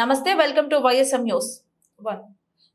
नमस्ते welcome to YSM news one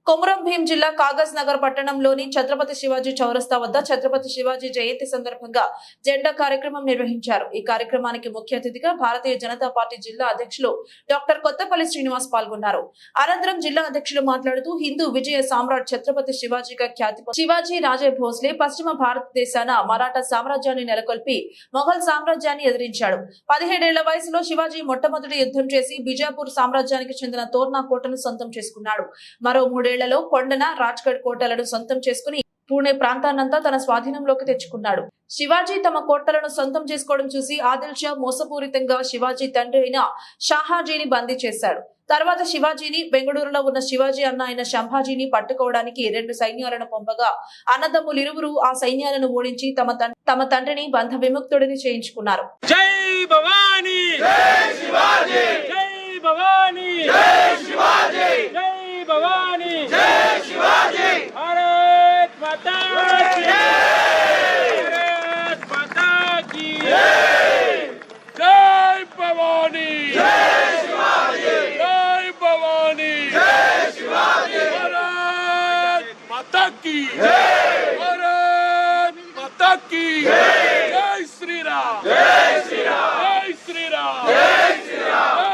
Komaram Bheem జిల్లా కాగజ్ నగర్ పట్టణంలోని ఛత్రపతి శివాజీ చౌరస్తా వద్ద ఛత్రపతి శివాజీ జయంతి సందర్భంగా జెండా కార్యక్రమం నిర్వహించారు. ఈ కార్యక్రమానికి ముఖ్య అతిథిగా భారతీయ జనతా పార్టీ జిల్లా అధ్యక్షులు డాక్టర్ కొత్తపల్లి శ్రీనివాస్ పాల్గొన్నారు. అనంతరం జిల్లా అధ్యక్షులు మాట్లాడుతూ హిందూ విజయ సామ్రాట్ ఛత్రపతి శివాజీగా ఖ్యాతి శివాజీ రాజే భోస్లే పశ్చిమ భారతదేశాన మరాఠా సామ్రాజ్యాన్ని నెలకొల్పి మొఘల్ సామ్రాజ్యాన్ని ఎదిరించాడు. పదిహేడేళ్ళ వయసులో శివాజీ మొట్టమొదటి యుద్ధం చేసి బిజాపూర్ సామ్రాజ్యానికి చెందిన తోర్నా కోటను సొంతం చేసుకున్నాడు. మరో మూడేళ్ళలో కొండన రాజ్గఢ్ కోటలను సొంతం చేసుకుని పూణే ప్రాంతాన్నంతా తన స్వాధీనంలోకి తెచ్చుకున్నాడు. శివాజీ తమ కోటలను సొంతం చేసుకోవడం చూసి ఆదిల్ షా మోసపూరితంగా శివాజీ తండ్రి అయిన షాహాజీని బందీ చేశాడు. తర్వాత శివాజీని బెంగళూరులో ఉన్న శివాజీ అన్న ఆయన శంభాజీని పట్టుకోవడానికి రెండు సైన్యాలను పంపగా అన్నదమ్ములిరువురు ఆ సైన్యాలను ఓడించి తమ తమ తండ్రిని బంధ విముక్తుడిని చేయించుకున్నారు. జై భవానీ! Pataki! Hey! Pataki!